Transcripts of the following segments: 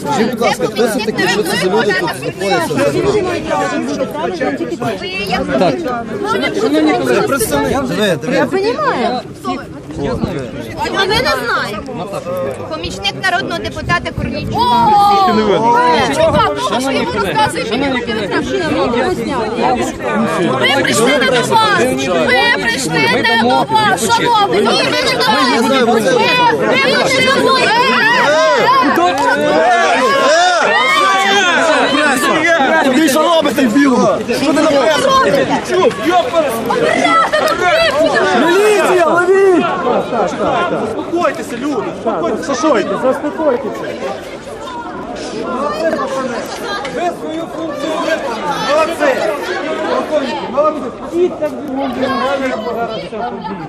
Скажіть, будь ласка, хто це такі? Що це за люди тут знаходяться? Диви, диви. А ми не знаємо. Помічник народного депутата Корнійчука. Чувак, ну що йому розказує, що він Ви прийшли не до вас! Ви прийшли не до вас, шановні! Ви прийшли до вас! Ви прийшли до Ви що робите в білому? Що ти? Міліція, ловіть! Заспокойтеся, люди, заспокойтеся, заспокойтеся, заспокойтеся. Ви свою функцію виконали. Молодці. Молодці. І так зараз все побіг.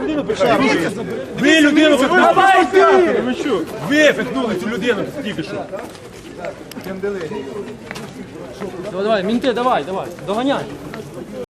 людину пихаєте. Ви людину пихаєте. Ви фехнули Ви фехнули цю людину тільки що. Давай, давай, мінти, давай, давай, доганяй.